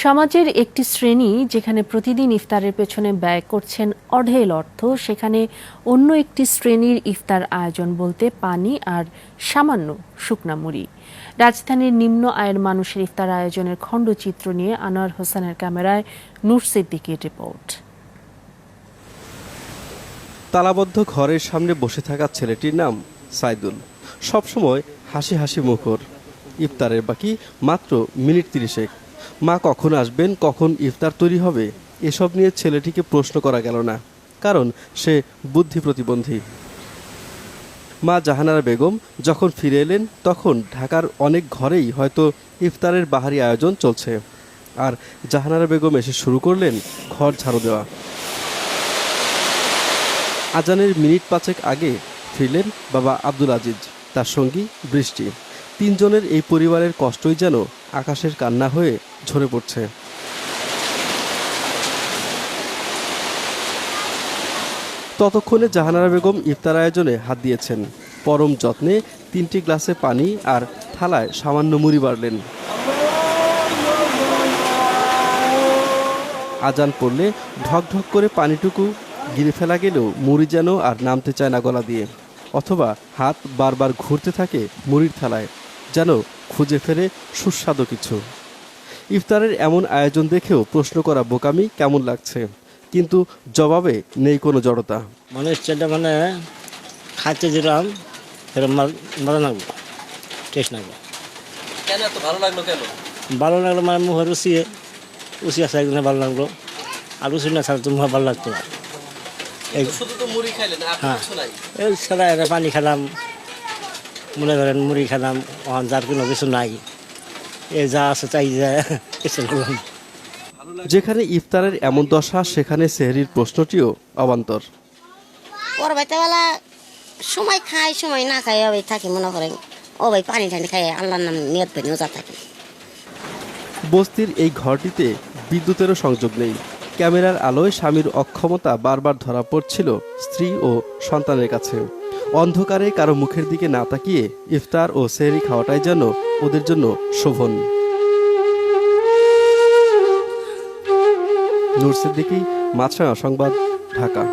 সমাজের একটি শ্রেণি যেখানে প্রতিদিন ইফতারের পেছনে ব্যয় করছেন অঢেল অর্থ, সেখানে অন্য একটি শ্রেণির ইফতার আয়োজন বলতে পানি আর সামান্য শুকনা মুড়ি। রাজধানীর নিম্ন আয়ের মানুষের ইফতার আয়োজনের খণ্ডচিত্র নিয়ে আনোয়ার হোসেনের ক্যামেরায় নূর সিদ্দিকির রিপোর্ট। তালাবদ্ধ ঘরের সামনে বসে থাকা ছেলেটির নাম সাইদুল। সবসময় হাসি হাসি মুখর। ইফতারের বাকি মাত্র মিনিট তিরিশেক মা কখন আসবেন, কখন ইফতার তৈরি হবে, এসব নিয়ে ছেলেটিকে প্রশ্ন করা গেল না, কারণ সে বুদ্ধি প্রতিবন্ধী। মা জাহানারা বেগম যখন ফিরে এলেন, তখন ঢাকার অনেক ঘরেই হয়তো ইফতারের বাহারি আয়োজন চলছে। আর জাহানারা বেগম এসে শুরু করলেন ঘর ঝাড়ু দেওয়া। আজানের মিনিট পাঁচেক আগে ফিরলেন বাবা আব্দুল আজিজ, তার সঙ্গী বৃষ্টি। তিনজনের এই পরিবারের কষ্টই যেন আকাশের কান্না হয়ে ঝরে পড়ছে। ততক্ষণে জাহানারা বেগম ইফতার আয়োজনে হাত দিয়েছেন। পরম যত্নে তিনটি গ্লাসে পানি আর থালায় সামান্য মুড়ি বাড়লেন। আজান পড়লে ঢক ঢক করে পানিটুকু গিরে ফেলা গেলেও মুড়ি যেন আর নামতে চায় না গলা দিয়ে। অথবা হাত বারবার ঘুরতে থাকে মুড়ির থালায়। যেন খুঁজে ফেরে সুস্বাদু কিছু। ইফতারের এমন আয়োজন দেখেও প্রশ্ন করা বোকামি কেমন লাগছে কিন্তু জবাবে নেই কোনো জড়তা। মানে সেটা মানে খাইতে দিলাম ভালো লাগবে টেস্ট লাগবে। কেন এত ভালো লাগল কেন? ভালো লাগল মানে মুখে রুচিয়ে রুচি আছে একদিনে ভালো লাগল আর রুচি না থাকলে তো মুখে ভালো লাগতো না। হ্যাঁ। এই সেটা এটা পানি খেলাম মনে করেন মুড়ি খেলাম ওখান যার কোনো কিছু নাই। এ যা আছে তাই যা কিছু করলাম যেখানে ইফতারের এমন দশা সেখানে সেহরির প্রশ্নটিও অবান্তর। ওর বেলা সময় খায় সময় না খায় ওই থাকি মনে করেন। ও ভাই পানি টানি খায় আল্লাহর নাম নিয়ত করে ওজা থাকি। বস্তির এই ঘরটিতে বিদ্যুতেরও সংযোগ নেই। ক্যামেরার আলোয় স্বামীর অক্ষমতা বারবার ধরা পড়ছিল স্ত্রী ও সন্তানের কাছে। অন্ধকারে কারও মুখের দিকে না তাকিয়ে ইফতার ও সেহরি খাওয়াটাই যেন ওদের জন্য শোভন। নুরসের দিকেই মাছরাঙা সংবাদ, ঢাকা।